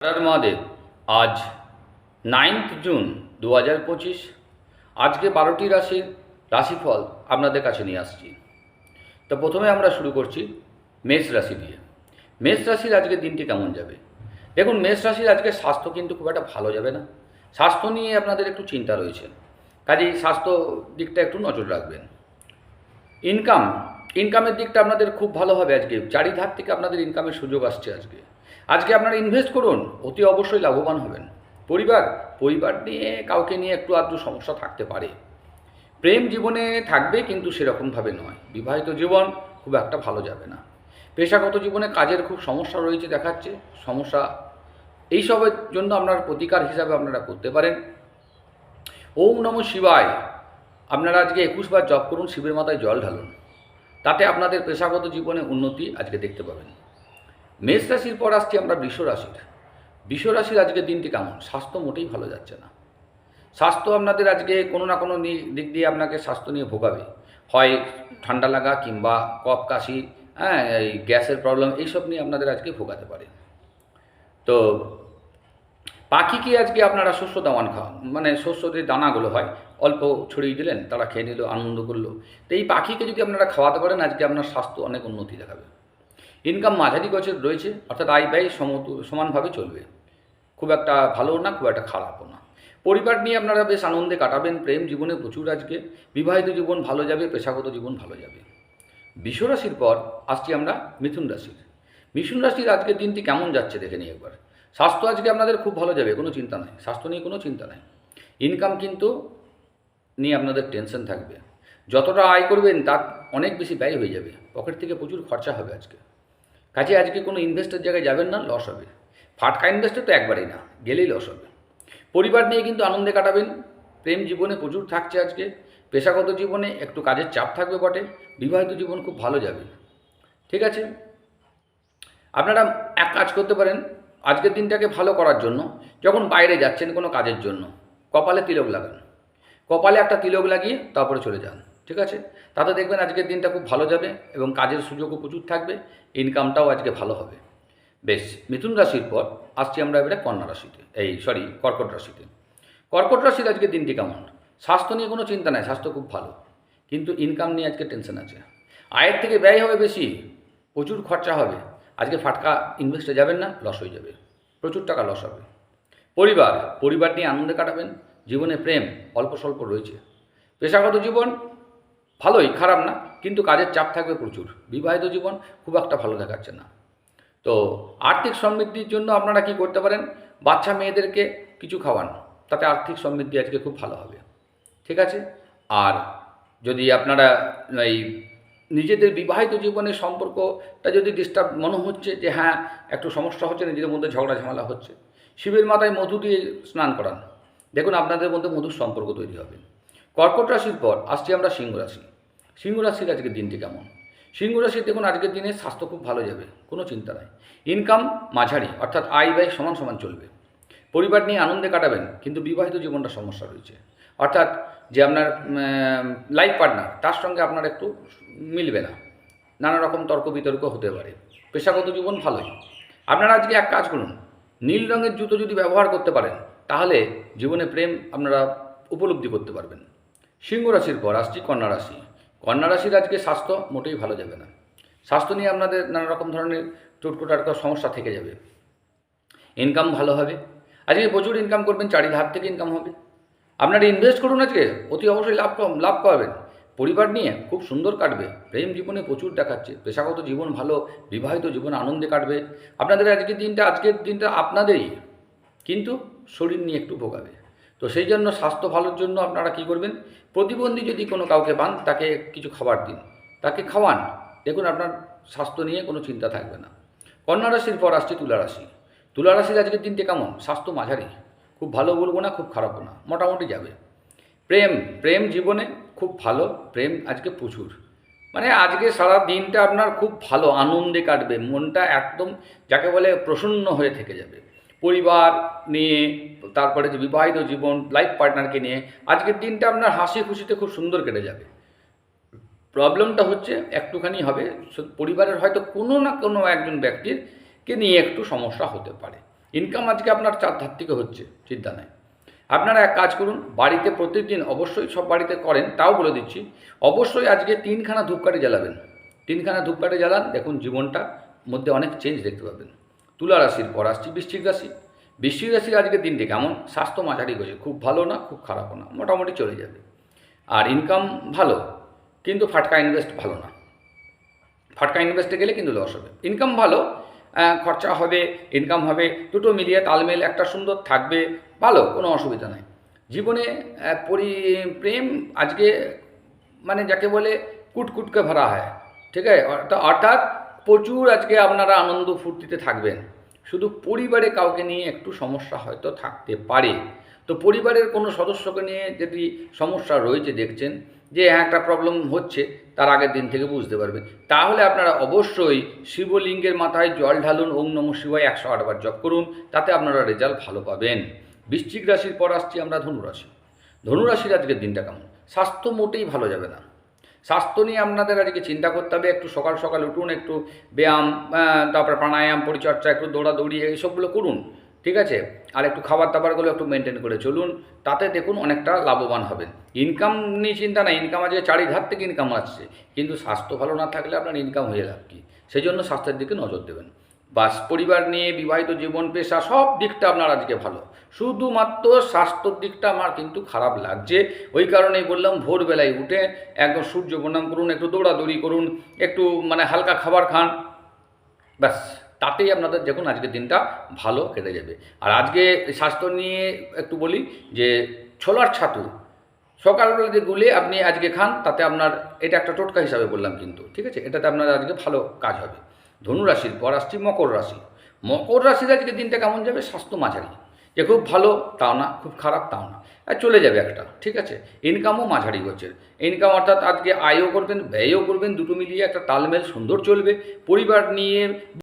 হর মহাদেব, আজ ninth June দু হাজার পঁচিশ। আজকে বারোটি রাশির রাশিফল আপনাদের কাছে নিয়ে আসছি। তো প্রথমে আমরা শুরু করছি মেষ রাশি দিয়ে। মেষ রাশির আজকে দিনটি কেমন যাবে? দেখুন, মেষ রাশির আজকে স্বাস্থ্য কিন্তু খুব একটা ভালো যাবে না। স্বাস্থ্য নিয়ে আপনাদের একটু চিন্তা রয়েছে। কাজেই স্বাস্থ্য দিকটা একটু নজর রাখবেন। ইনকাম ইনকামের দিকটা আপনাদের খুব ভালো হবে আজকে। চারিধার থেকে আপনাদের ইনকামের সুযোগ আসছে আজকে। আজকে আপনারা ইনভেস্ট করুন, অতি অবশ্যই লাভবান হবেন। পরিবার পরিবার নিয়ে কাউকে নিয়ে একটু আধটু সমস্যা থাকতে পারে। প্রেম জীবনে থাকবে কিন্তু সেরকমভাবে নয়। বিবাহিত জীবন খুব একটা ভালো যাবে না। পেশাগত জীবনে কাজের খুব সমস্যা রয়েছে দেখাচ্ছে, সমস্যা এইসবের জন্য আপনার প্রতিকার হিসাবে আপনারা করতে পারেন। ওম নম শিবায়। আপনারা আজকে একুশ বার জপ করুন, শিবের মাথায় জল ঢালুন। তাতে আপনাদের পেশাগত জীবনে উন্নতি আজকে দেখতে পাবেন। মেষ রাশির পর আসছি আমরা বৃষ রাশির। বৃষ রাশির আজকের দিনটি কেমন? স্বাস্থ্য মোটেই ভালো যাচ্ছে না। স্বাস্থ্য আপনাদের আজকে কোনো না কোনো দিক দিয়ে আপনাকে স্বাস্থ্য নিয়ে ভোগাবে। হয় ঠান্ডা লাগা কিংবা কফ কাশি হ্যাঁ এই গ্যাসের প্রবলেম, এইসব নিয়ে আপনাদের আজকে ভোগাতে পারে। তো পাখিকে আজকে আপনারা শস্য দাওয়ান খাওয়ান মানে শস্য যে দানাগুলো হয়, অল্প ছড়িয়ে দিলেন, তারা খেয়ে নিল, আনন্দ করল। তো এই পাখিকে যদি আপনারা খাওয়াতে পারেন, আজকে আপনার স্বাস্থ্য অনেক উন্নতি দেখাবে। ইনকাম মাঝারি গছের রয়েছে, অর্থাৎ আয় ব্যয় সমতু, সমানভাবে চলবে। খুব একটা ভালো না, খুব একটা খারাপও না। পরিবার নিয়ে আপনারা বেশ আনন্দে কাটাবেন, প্রেম জীবনে প্রচুর আজকে। বিবাহিত জীবন ভালো যাবে, পেশাগত জীবন ভালো যাবে। বিষ রাশির পর আসছি আমরা মিথুন রাশির। মিথুন রাশির আজকের দিনটি কেমন যাচ্ছে দেখে নিই একবার। স্বাস্থ্য আজকে আপনাদের খুব ভালো যাবে, কোনো চিন্তা নাই। স্বাস্থ্য নিয়ে কোনো চিন্তা নাই। ইনকাম কিন্তু নিয়ে আপনাদের টেনশন থাকবে। যতটা আয় করবেন, তার অনেক বেশি ব্যয় হয়ে যাবে। পকেট থেকে প্রচুর খরচা হবে আজকে। কাজে আজকে কোনো ইনভেস্টের জায়গায় যাবেন না লস হবে। ফাটকা ইনভেস্টে তো একবারেই না, গেলেই লস হবে। পরিবার নিয়ে কিন্তু আনন্দে কাটাবেন, প্রেম জীবনে প্রচুর থাকছে আজকে, পেশাগত জীবনে একটু কাজের চাপ থাকবে বটে, বিবাহিত জীবন খুব ভালো যাবে। ঠিক আছে? আপনারা এক কাজ করতে পারেন, আজকের দিনটাকে ভালো করার জন্য, যখন বাইরে যাচ্ছেন কোনো কাজের জন্য, কপালে তিলক লাগান। কপালে একটা তিলক লাগিয়ে তারপরে চলে যান। ঠিক আছে? তাতে দেখবেন আজকের দিনটা খুব ভালো যাবে এবং কাজের সুযোগও প্রচুর থাকবে ইনকামটাও আজকে ভালো হবে। বেশ, মিথুন রাশির পর আসছি আমরা এবারে কন্যা রাশিতে, এই সরি কর্কট রাশিতে। কর্কট রাশির আজকের দিনটি কেমন? স্বাস্থ্য নিয়ে কোনো চিন্তা নাই, স্বাস্থ্য খুব ভালো। কিন্তু ইনকাম নিয়ে আজকে টেনশন আছে। আয়ের থেকে ব্যয় হবে বেশি, প্রচুর খরচা হবে। আজকে ফাটকা ইনভেস্টে যাবেন না লস হয়ে যাবে। প্রচুর টাকা লস হবে। পরিবার পরিবার নিয়ে আনন্দে কাটাবেন, জীবনে প্রেম অল্প স্বল্প রয়েছে। পেশাগত জীবন ভালোই, খারাপ না, কিন্তু কাজের চাপ থাকবে প্রচুর। বিবাহিত জীবন খুব একটা ভালো দেখাচ্ছে না। তো আর্থিক সমৃদ্ধির জন্য আপনারা কি করতে পারেন? বাচ্চা মেয়েদেরকে কিছু খাওয়ান, তাতে আর্থিক সমৃদ্ধি আজকে খুব ভালো হবে। ঠিক আছে? আর যদি আপনারা এই নিজেদের বিবাহিত জীবনের সম্পর্কটা যদি ডিস্টার্ব মনে হচ্ছে যে হ্যাঁ একটু সমস্যা হচ্ছে, নিজেদের মধ্যে ঝগড়া ঝামেলা হচ্ছে, শিবের মাথায় মধু দিয়ে স্নান করান। দেখুন, আপনাদের মধ্যে মধুর সম্পর্ক তৈরি হবে। কর্কট রাশির পর আসছি আমরা সিংহ রাশি। সিংহ রাশির আজকের দিনটি কেমন? সিংহ রাশির দেখুন, আজকের দিনে স্বাস্থ্য খুব ভালো যাবে, কোনো চিন্তা নাই। ইনকাম মাঝারি, অর্থাৎ আয় ব্যয় সমান সমান চলবে। পরিবার নিয়ে আনন্দে কাটাবেন, কিন্তু বিবাহিত জীবনটা সমস্যা রয়েছে। অর্থাৎ যে আপনার লাইফ পার্টনার তার সঙ্গে আপনার একটু মিলবে না। নানা রকম তর্ক বিতর্ক হতে পারে। পেশাগত জীবন ভালোই। আপনারা আজকে এক কাজ করুন, নীল রঙের জুতো যদি ব্যবহার করতে পারেন, তাহলে জীবনে প্রেম আপনারা উপলব্ধি করতে পারবেন। সিংহ রাশির পর আসছি, কন্যা রাশি। কন্যা রাশির আজকে স্বাস্থ্য মোটেই ভালো যাবে না। স্বাস্থ্য নিয়ে আপনাদের নানা রকম ধরনের চোটকোটার সমস্যা থেকে যাবে। ইনকাম ভালো হবে। আজকে প্রচুর ইনকাম করবেন, চারিধার থেকে ইনকাম হবে। আপনারা ইনভেস্ট করুন আজকে, অতি অবশ্যই লাভ লাভ পাবেন। পরিবার নিয়ে খুব সুন্দর কাটবে। প্রেম জীবনে প্রচুর দেখাচ্ছে। পেশাগত জীবন ভালো, বিবাহিত জীবন আনন্দে কাটবে। আপনাদের আজকের দিনটা আজকের দিনটা আপনাদেরই। কিন্তু শরীর নিয়ে একটু ভোগাবে। তো সেই জন্য স্বাস্থ্য ভালোর জন্য আপনারা কি করবেন? প্রতিবন্ধী যদি কোনো কাউকে পান, তাকে কিছু খাবার দিন। তাকে খাওয়ান। দেখুন, আপনার স্বাস্থ্য নিয়ে কোনো চিন্তা থাকবে না। কন্যা রাশির পর আসছে তুলা রাশি। তুলা রাশির আজকের দিনটি কেমন? স্বাস্থ্য মাঝারি। খুব ভালো বলব না, খুব খারাপও না, মোটামুটি যাবে। প্রেম প্রেম জীবনে খুব ভালো, প্রেম আজকে প্রচুর। মানে আজকে সারা দিনটা আপনার খুব ভালো, আনন্দে কাটবে, মনটা একদম যাকে বলে প্রসন্ন হয়ে থেকে যাবে। পরিবার নিয়ে, তারপরে যে বিবাহিত জীবন লাইফ পার্টনারকে নিয়ে আজকের দিনটা আপনার হাসি খুশিতে খুব সুন্দর কেটে যাবে। প্রবলেমটা হচ্ছে একটুখানি হবে পরিবারের হয়তো কোনো না কোনো একজন ব্যক্তির কে নিয়ে একটু সমস্যা হতে পারে। ইনকাম আজকে আপনার চার ধার থেকে হচ্ছে, চিন্তা নেই। আপনারা এক কাজ করুন, বাড়িতে প্রতিদিন অবশ্যই সব বাড়িতে করেন, তাও বলে দিচ্ছি, অবশ্যই আজকে তিনখানা ধূপকাঠি জ্বালাবেন। তিনখানা ধূপকাঠি জ্বালান, দেখুন জীবনটা মধ্যে অনেক চেঞ্জ দেখতে পাবেন। তুলা রাশির পর আসছি বৃশ্চিক রাশি। বৃশ্চিক রাশির আজকে দিনটি কেমন? স্বাস্থ্য মাঝারি গেছে, খুব ভালো না, খুব খারাপও না, মোটামুটি চলে যাবে। আর ইনকাম ভালো, কিন্তু ফাটকা ইনভেস্ট ভালো না। ফাটকা ইনভেস্টে গেলে কিন্তু লস হবে। ইনকাম ভালো খরচা হবে ইনকাম হবে, দুটো মিলিয়ে তালমেল, একটা সুন্দর থাকবে, ভালো, কোনো অসুবিধা নাই। জীবনে পরি, প্রেম আজকে মানে যাকে বলে কুটকুটকে ভরা হয়, ঠিক আছে? অর্থা- অর্থাৎ প্রচুর আজকে আপনারা আনন্দ ফুর্তিতে থাকবেন। শুধু পরিবারে কাউকে নিয়ে একটু সমস্যা হয়তো থাকতে পারে। তো পরিবারের কোনো সদস্যকে নিয়ে যদি সমস্যা রয়েছে দেখছেন, যে হ্যাঁ একটা প্রবলেম হচ্ছে, তার আগের দিন থেকে বুঝতে পারবেন। তাহলে আপনারা অবশ্যই শিবলিঙ্গের মাথায় জল ঢালুন, ওম নম শিবায় একশো আটবার জপ করুন, তাতে আপনারা রেজাল্ট ভালো পাবেন। বৃশ্চিক রাশির পর আসছি আমরা ধনুরাশি। ধনুরাশির আজকের দিনটা কেমন? স্বাস্থ্য মোটেই ভালো যাবে না। স্বাস্থ্য নিয়ে আপনাদের আজকে চিন্তা করতে হবে, একটু সকাল সকাল উঠুন, একটু ব্যায়াম তারপরে প্রাণায়াম পরিচর্যা, একটু দৌড়াদৌড়ি, এইসবগুলো করুন, ঠিক আছে? আর একটু খাবার দাবারগুলো একটু মেনটেন করে চলুন, তাতে দেখুন অনেকটা লাভবান হবে ইনকাম নিয়ে চিন্তা না ইনকাম আজকে চারিধার থেকে ইনকাম আসছে, কিন্তু স্বাস্থ্য ভালো না থাকলে আপনার ইনকাম হয়ে লাভ কি? সেই জন্য স্বাস্থ্যের দিকে নজর দেবেন। বাস পরিবার নিয়ে বিবাহিত জীবন পেশা, সব দিকটা আপনার আজকে ভালো। শুধুমাত্র স্বাস্থ্যর দিকটা আমার কিন্তু খারাপ লাগছে। ওই কারণেই বললাম, ভোরবেলায় উঠে একদম সূর্য প্রণাম করুন, একটু দৌড়াদৌড়ি করুন, একটু মানে হালকা খাবার খান। ব্যাস, তাতেই আপনাদের দেখুন আজকের দিনটা ভালো কেটে যাবে। আর আজকে স্বাস্থ্য নিয়ে একটু বলি যে, ছোলার ছাতু, সকালবেলাতে গুলে আপনি আজকে খান, তাতে আপনার এটা একটা টোটকা হিসাবে বললাম কিন্তু, ঠিক আছে? এটাতে আপনার আজকে ভালো কাজ হবে। ধনুরাশির পর আসছি মকর রাশি। মকর রাশির আজকে দিনটা কেমন যাবে? স্বাস্থ্য মাঝারি। যে খুব ভালো, তাও না, খুব খারাপ, তাও না। চলে যাবে একটা, ঠিক আছে? ইনকামও মাঝারি হচ্ছে। ইনকাম অর্থাৎ আজকে আয়ও করবেন, ব্যয়ও করবেন, দুটো মিলিয়ে একটা তালমেল সুন্দর চলবে। পরিবার নিয়ে